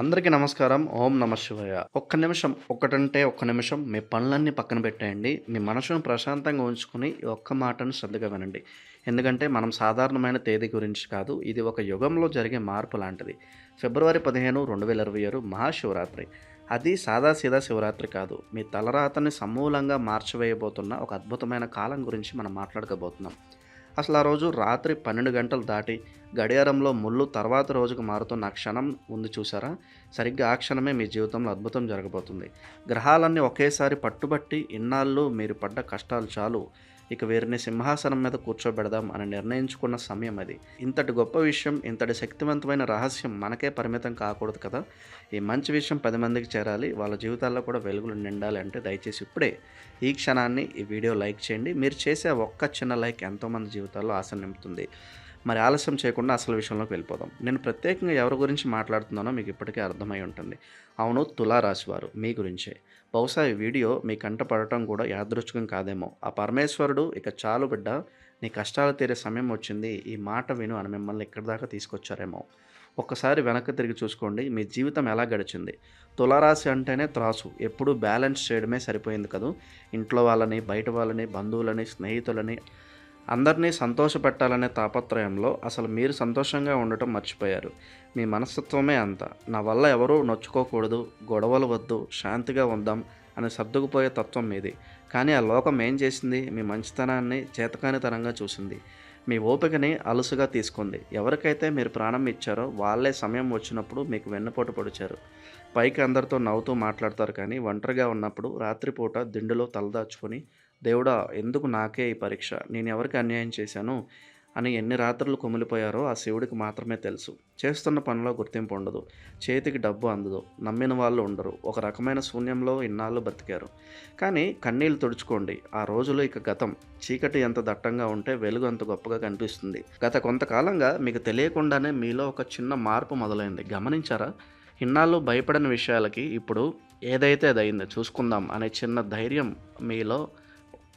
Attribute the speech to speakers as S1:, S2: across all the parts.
S1: అందరికీ నమస్కారం. ఓం నమ శివయ. ఒక్క నిమిషం ఒక్కటంటే ఒక్క నిమిషం మీ పనులన్నీ పక్కన పెట్టేయండి. మీ మనసును ప్రశాంతంగా ఉంచుకుని ఒక్క మాటను శ్రద్ధగా వినండి. ఎందుకంటే మనం సాధారణమైన తేదీ గురించి కాదు ఇది ఒక యుగంలో జరిగే మార్పు లాంటిది. ఫిబ్రవరి పదిహేను రెండు వేల ఇరవై ఆరు మహాశివరాత్రి. అది సాదాసీదా శివరాత్రి కాదు. మీ తలరాతని సమూలంగా మార్చివేయబోతున్న ఒక అద్భుతమైన కాలం గురించి మనం మాట్లాడుకోబోతున్నాం. అసలు ఆ రోజు రాత్రి పన్నెండు గంటలు దాటి గడియారంలో ముళ్ళు తర్వాత రోజుకు మారుతున్న ఆ క్షణం ఉంది చూసారా? సరిగ్గా ఆ క్షణమే మీ జీవితంలో అద్భుతం జరగబోతుంది. గ్రహాలన్నీ ఒకేసారి పట్టుబట్టి ఇన్నాళ్ళు మీరు పడ్డ కష్టాలు చాలు. ఇక వీరిని సింహాసనం మీద కూర్చోబెడదాం అని నిర్ణయించుకున్న సమయం అది. ఇంతటి గొప్ప విషయం ఇంతటి శక్తివంతమైన రహస్యం మనకే పరిమితం కాకూడదు కదా. ఈ మంచి విషయం పది మందికి చేరాలి వాళ్ళ జీవితాల్లో కూడా వెలుగులు నిండాలి అంటే దయచేసి ఇప్పుడే ఈ క్షణాన్ని ఈ వీడియో లైక్ చేయండి. మీరు చేసే ఒక్క చిన్న లైక్ ఎంతోమంది జీవితాల్లో ఆశ నింపుతుంది. మరి ఆలస్యం చేయకుండా అసలు విషయంలోకి వెళ్ళిపోదాం. నేను ప్రత్యేకంగా ఎవరి గురించి మాట్లాడుతున్నానో మీకు ఇప్పటికే అర్థమై ఉంటుంది. అవును తులారాశి వారు మీ గురించే. బహుశా ఈ వీడియో మీ కంట పడటం కూడా యాదృచ్ఛికం కాదేమో. ఆ పరమేశ్వరుడు ఇక చాలు బిడ్డ నీ కష్టాలు తీరే సమయం వచ్చింది ఈ మాట విను అని మిమ్మల్ని ఇక్కడి దాకా తీసుకొచ్చారేమో. ఒక్కసారి వెనక్కి తిరిగి చూసుకోండి మీ జీవితం ఎలా గడిచింది. తులారాశి అంటేనే త్రాసు ఎప్పుడూ బ్యాలెన్స్ చేయడమే సరిపోయింది కదూ. ఇంట్లో వాళ్ళని బయట వాళ్ళని బంధువులని స్నేహితులని అందరినీ సంతోషపెట్టాలనే తాపత్రయంలో అసలు మీరు సంతోషంగా ఉండటం మర్చిపోయారు. మీ మనస్తత్వమే అంత. నా వల్ల ఎవరూ నొచ్చుకోకూడదు గొడవలు వద్దు శాంతిగా ఉందాం అని సర్దుకుపోయే తత్వం మీది. కానీ ఆ లోకం ఏం చేసింది? మీ మంచితనాన్ని చేతకానితనంగా చూసింది. మీ ఓపికని అలుసుగా తీసుకుంది. ఎవరికైతే మీరు ప్రాణం ఇచ్చారో వాళ్ళే సమయం వచ్చినప్పుడు మీకు వెన్నుపోటు పొడిచారు. పైకి అందరితో నవ్వుతూ మాట్లాడతారు కానీ ఒంటరిగా ఉన్నప్పుడు రాత్రిపూట దిండులో తలదాచుకొని దేవుడా ఎందుకు నాకే ఈ పరీక్ష? నేను ఎవరికి అన్యాయం చేశాను? అని ఎన్ని రాత్రులు కుమిలిపోయారో ఆ శివుడికి మాత్రమే తెలుసు. చేస్తున్న పనిలో గుర్తింపు ఉండదు. చేతికి డబ్బు అందదు. నమ్మిన వాళ్ళు ఉండరు. ఒక రకమైన శూన్యంలో ఇన్నాళ్ళు బతికారు. కానీ కన్నీళ్ళు తుడుచుకోండి. ఆ రోజులు ఇక గతం. చీకటి ఎంత దట్టంగా ఉంటే వెలుగు అంత గొప్పగా కనిపిస్తుంది. గత కొంతకాలంగా మీకు తెలియకుండానే మీలో ఒక చిన్న మార్పు మొదలైంది. గమనించారా? ఇన్నాళ్ళు భయపడిన విషయాలకి ఇప్పుడు ఏదైతే అది అయిందో చూసుకుందాం అనే చిన్న ధైర్యం మీలో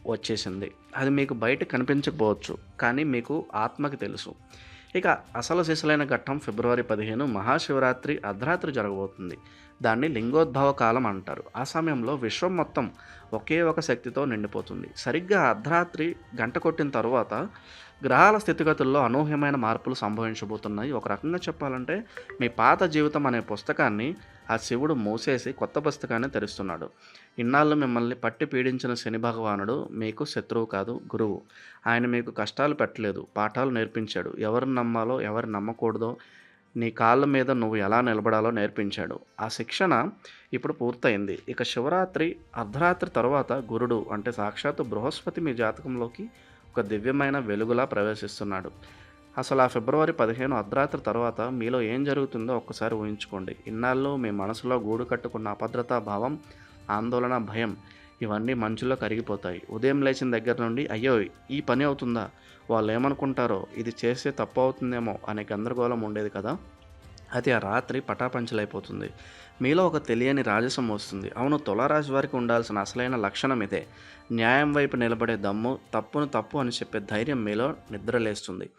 S1: వచ్చేసింది. అది మీకు బయట కనిపించకపోవచ్చు కానీ మీకు ఆత్మకి తెలుసు. ఇక అసలు సిసలైన ఘట్టం ఫిబ్రవరి పదిహేను మహాశివరాత్రి అర్ధరాత్రి జరగబోతుంది. దాన్ని లింగోద్భవ కాలం అంటారు. ఆ సమయంలో విశ్వం మొత్తం ఒకే ఒక శక్తితో నిండిపోతుంది. సరిగ్గా అర్ధరాత్రి గంట కొట్టిన తర్వాత గ్రహాల స్థితిగతుల్లో అనూహ్యమైన మార్పులు సంభవించబోతున్నాయి. ఒక రకంగా చెప్పాలంటే మీ పాత జీవితం అనే పుస్తకాన్ని ఆ శివుడు మూసేసి కొత్త పుస్తకాన్ని తెరుస్తున్నాడు. ఇన్నాళ్ళు మిమ్మల్ని పట్టి పీడించిన శని భగవానుడు మీకు శత్రువు కాదు గురువు. ఆయన మీకు కష్టాలు పెట్టలేదు పాఠాలు నేర్పించాడు. ఎవరిని నమ్మాలో ఎవరిని నమ్మకూడదో నీ కాళ్ళ మీద నువ్వు ఎలా నిలబడాలో నేర్పించాడు. ఆ శిక్షణ ఇప్పుడు పూర్తయింది. ఇక శివరాత్రి అర్ధరాత్రి తర్వాత గురుడు అంటే సాక్షాత్తు బృహస్పతి మీ జాతకంలోకి ఒక దివ్యమైన వెలుగులా ప్రవేశిస్తున్నాడు. అసలు ఆ ఫిబ్రవరి పదిహేను అర్ధరాత్రి తర్వాత మీలో ఏం జరుగుతుందో ఒక్కసారి ఊహించుకోండి. ఇన్నాళ్ళు మీ మనసులో గూడు కట్టుకున్న అభద్రతా భావం ఆందోళన భయం ఇవన్నీ మంచులో కరిగిపోతాయి. ఉదయం లేచిన దగ్గర నుండి అయ్యో ఈ పని అవుతుందా? వాళ్ళు ఏమనుకుంటారో ఇది చేస్తే తప్పు అవుతుందేమో అనే గందరగోళం ఉండేది కదా? అది ఆ రాత్రి పటాపంచలైపోతుంది. మీలో ఒక తెలియని రాజసం వస్తుంది. అవును తులారాశి వారికి ఉండాల్సిన అసలైన లక్షణం ఇదే. న్యాయం వైపు నిలబడే దమ్ము తప్పును తప్పు అని చెప్పే ధైర్యం మీలో నిద్రలేస్తుంది.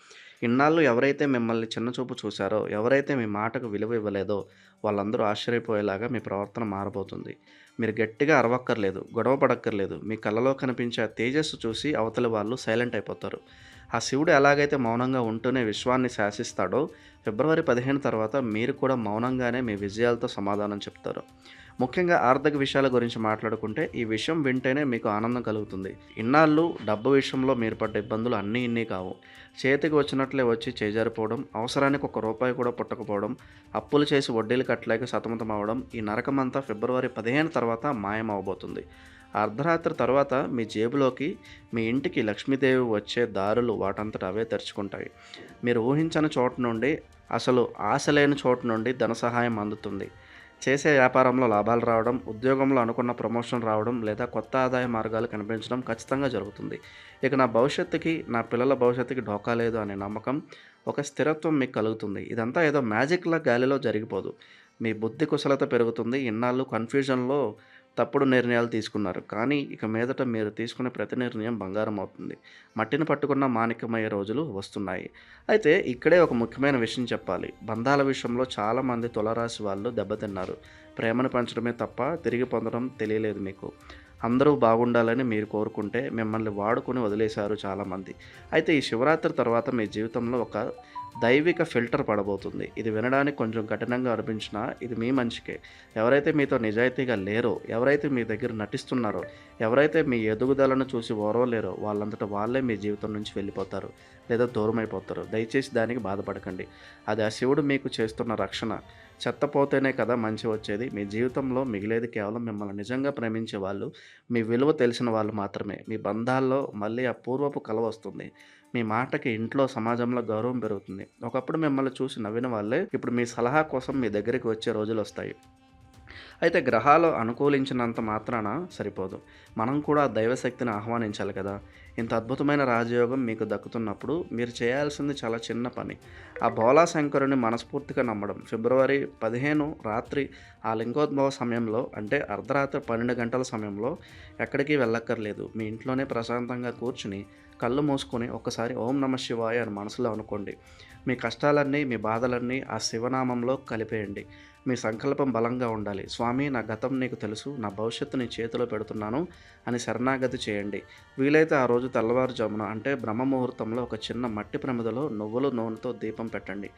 S1: ఇన్నాళ్ళు ఎవరైతే మిమ్మల్ని చిన్నచూపు చూశారో ఎవరైతే మీ మాటకు విలువ ఇవ్వలేదో వాళ్ళందరూ ఆశ్చర్యపోయేలాగా మీ ప్రవర్తన మారబోతుంది. మీరు గట్టిగా అరవక్కర్లేదు గొడవ పడక్కర్లేదు. మీ కళ్ళలో కనిపించే తేజస్సు చూసి అవతలి వాళ్ళు సైలెంట్ అయిపోతారు. ఆ శివుడు ఎలాగైతే మౌనంగా ఉంటూనే విశ్వాన్ని శాసిస్తాడో ఫిబ్రవరి పదిహేను తర్వాత మీరు కూడా మౌనంగానే మీ విజయాలతో సమాధానం చెప్తారు. ముఖ్యంగా ఆర్థిక విషయాల గురించి మాట్లాడుకుంటే ఈ విషయం వింటేనే మీకు ఆనందం కలుగుతుంది. ఇన్నాళ్ళు డబ్బు విషయంలో మీరు పడ్డ ఇబ్బందులు అన్నీ ఇన్ని కావు. చేతికి వచ్చినట్లే వచ్చి చేజారిపోవడం అవసరానికి ఒక రూపాయి కూడా పుట్టకపోవడం అప్పులు చేసి వడ్డీలు కట్టలేక సతమతం అవ్వడం ఈ నరకమంతా ఫిబ్రవరి పదిహేను తర్వాత మాయమవబోతుంది. అర్ధరాత్రి తర్వాత మీ జేబులోకి మీ ఇంటికి లక్ష్మీదేవి వచ్చే దారులు వాటంతట అవే తెరుచుకుంటాయి. మీరు ఊహించని చోటు నుండి అసలు ఆశ లేని చోటు నుండి ధన సహాయం అందుతుంది. చేసే వ్యాపారంలో లాభాలు రావడం ఉద్యోగంలో అనుకున్న ప్రమోషన్ రావడం లేదా కొత్త ఆదాయ మార్గాలు కనిపించడం ఖచ్చితంగా జరుగుతుంది. ఇక నా భవిష్యత్తుకి నా పిల్లల భవిష్యత్తుకి ఢోకా లేదు అనే నమ్మకం ఒక స్థిరత్వం మీకు కలుగుతుంది. ఇదంతా ఏదో మ్యాజిక్లా గాలిలో జరిగిపోదు. మీ బుద్ధి కుశలత పెరుగుతుంది. ఇన్నాళ్ళు కన్ఫ్యూజన్లో తప్పుడు నిర్ణయాలు తీసుకున్నారు. కానీ ఇక మీదట మీరు తీసుకునే ప్రతి నిర్ణయం బంగారం అవుతుంది. మట్టిని పట్టుకున్న మాణిక్యమయ్యే రోజులు వస్తున్నాయి. అయితే ఇక్కడే ఒక ముఖ్యమైన విషయం చెప్పాలి. బంధాల విషయంలో చాలామంది తులరాశి వాళ్ళు దెబ్బతిన్నారు. ప్రేమను పంచడమే తప్ప తిరిగి పొందడం తెలియలేదు మీకు. అందరూ బాగుండాలని మీరు కోరుకుంటే మిమ్మల్ని వాడుకొని వదిలేశారు చాలామంది. అయితే ఈ శివరాత్రి తర్వాత మీ జీవితంలో ఒక దైవిక ఫిల్టర్ పడబోతుంది. ఇది వినడానికి కొంచెం కఠినంగా అనిపించినా ఇది మీ మంచికే. ఎవరైతే మీతో నిజాయితీగా లేరో ఎవరైతే మీ దగ్గర నటిస్తున్నారో ఎవరైతే మీ ఎదుగుదలను చూసి ఓరవలేరో వాళ్ళంతటా వాళ్ళే మీ జీవితం నుంచి వెళ్ళిపోతారు లేదా దూరమైపోతారు. దయచేసి దానికి బాధపడకండి. అది ఆ శివుడు మీకు చేస్తున్న రక్షణ. చెత్తపోతేనే కదా మంచి వచ్చేది. మీ జీవితంలో మిగిలేది కేవలం మిమ్మల్ని నిజంగా ప్రేమించే వాళ్ళు మీ విలువ తెలిసిన వాళ్ళు మాత్రమే. మీ బంధాల్లో మళ్ళీ ఆ పూర్వపు కల వస్తుంది. మీ మాటకి ఇంట్లో సమాజంలో గౌరవం పెరుగుతుంది. ఒకప్పుడు మిమ్మల్ని చూసి నవ్విన వాళ్ళే ఇప్పుడు మీ సలహా కోసం మీ దగ్గరికి వచ్చే రోజులు వస్తాయి. అయితే గ్రహాలు అనుకూలించినంత మాత్రాన సరిపోదు. మనం కూడా దైవశక్తిని ఆహ్వానించాలి కదా. ఇంత అద్భుతమైన రాజయోగం మీకు దక్కుతున్నప్పుడు మీరు చేయాల్సింది చాలా చిన్న పని. ఆ బోలా శంకరుని మనస్ఫూర్తిగా నమ్మడం. ఫిబ్రవరి పదిహేను రాత్రి ఆ లింగోద్భవ సమయంలో అంటే అర్ధరాత్రి పన్నెండు గంటల సమయంలో ఎక్కడికి వెళ్ళక్కర్లేదు. మీ ఇంట్లోనే ప్రశాంతంగా కూర్చుని కళ్ళు మూసుకొని ఒక్కసారి ఓం నమ శివాయ అని మనసులో అనుకోండి. మీ కష్టాలన్నీ మీ బాధలన్నీ ఆ శివనామంలో కలిపేయండి. మీ సంకల్పం బలంగా ఉండాలి. స్వామి నా గతం నీకు తెలుసు నా భవిష్యత్తు నీ చేతిలో పెడుతున్నాను అని శరణాగతి చేయండి. వీలైతే ఆ రోజు తెల్లవారుజామున అంటే బ్రహ్మ ముహూర్తంలో ఒక చిన్న మట్టి ప్రమిదలో నువ్వులు నూనెతో దీపం పెట్టండి.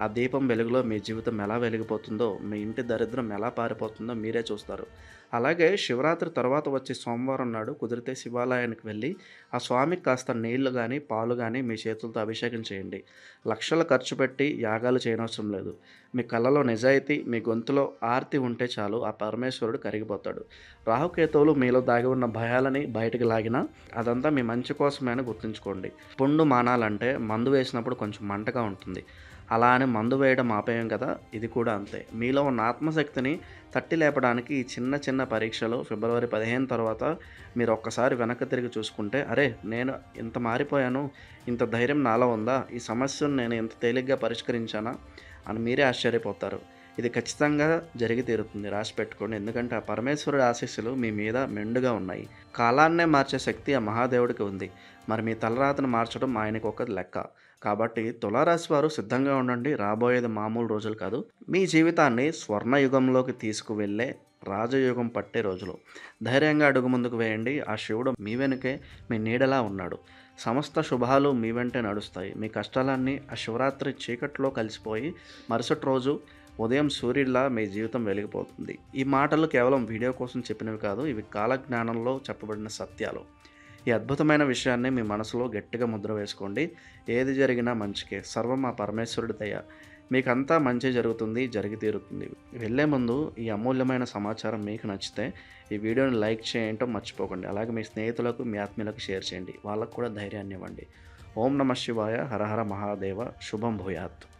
S1: ఆ దీపం వెలుగులో మీ జీవితం ఎలా వెలిగిపోతుందో మీ ఇంటి దరిద్రం ఎలా పారిపోతుందో మీరే చూస్తారు. అలాగే శివరాత్రి తర్వాత వచ్చే సోమవారం నాడు కుదిరితే శివాలయానికి వెళ్ళి ఆ స్వామికి కాస్త నీళ్ళు కానీ పాలు కానీ మీ చేతులతో అభిషేకం చేయండి. లక్షలు ఖర్చు పెట్టి యాగాలు చేయనవసరం లేదు. మీ కళ్ళలో నిజాయితీ మీ గొంతులో ఆర్తి ఉంటే చాలు ఆ పరమేశ్వరుడు కరిగిపోతాడు. రాహుకేతువులు మీలో దాగి ఉన్న భయాలని బయటకు లాగినా అదంతా మీ మంచి కోసమే అని గుర్తుంచుకోండి. పుండు మానాలంటే మందు వేసినప్పుడు కొంచెం మంటగా ఉంటుంది. అలా అని మందు వేయడం ఆపేయం కదా ఇది కూడా అంతే. మీలో ఉన్న ఆత్మశక్తిని తట్టి లేపడానికి ఈ చిన్న చిన్న పరీక్షలు ఫిబ్రవరి పదిహేను తర్వాత మీరు ఒక్కసారి వెనక్కి తిరిగి చూసుకుంటే అరే నేను ఇంత మారిపోయాను ఇంత ధైర్యం నాలో ఉందా ఈ సమస్యను నేను ఇంత తేలిగ్గా పరిష్కరించానా అని మీరే ఆశ్చర్యపోతారు. ఇది ఖచ్చితంగా జరిగి తీరుతుంది రాసి పెట్టుకోండి. ఎందుకంటే ఆ పరమేశ్వరుడి ఆశీస్సులు మీ మీద మెండుగా ఉన్నాయి. కాలాన్నే మార్చే శక్తి ఆ మహాదేవుడికి ఉంది. మరి మీ తలరాతను మార్చడం ఆయనకు ఒక లెక్క. కాబట్టి తులారాశి వారు సిద్ధంగా ఉండండి. రాబోయేది మామూలు రోజులు కాదు. మీ జీవితాన్ని స్వర్ణయుగంలోకి తీసుకువెళ్ళే రాజయోగం పట్టే రోజులు. ధైర్యంగా అడుగు ముందుకు వేయండి. ఆ శివుడు మీ వెనుకే మీ నీడలా ఉన్నాడు. సమస్త శుభాలు మీ వెంటే నడుస్తాయి. మీ కష్టాలన్నీ ఆ శివరాత్రి చీకట్లో కలిసిపోయి మరుసటి రోజు ఉదయం సూర్యుడిలా మీ జీవితం వెలిగిపోతుంది. ఈ మాటలు కేవలం వీడియో కోసం చెప్పినవి కాదు ఇవి కాలజ్ఞానంలో చెప్పబడిన సత్యాలు. ఈ అద్భుతమైన విషయాన్ని మీ మనసులో గట్టిగా ముద్ర వేసుకోండి. ఏది జరిగినా మంచికే. సర్వం ఆ పరమేశ్వరుడి దయ. మీకంతా మంచి జరుగుతుంది జరిగి తీరుతుంది. వెళ్ళే ముందు ఈ అమూల్యమైన సమాచారం మీకు నచ్చితే ఈ వీడియోని లైక్ చేయటం మర్చిపోకండి. అలాగే మీ స్నేహితులకు మీ ఆత్మీయులకు షేర్ చేయండి. వాళ్ళకు కూడా ధైర్యాన్ని ఇవ్వండి. ఓం నమ శివాయ. హరహర మహాదేవ. శుభం భూయాత్.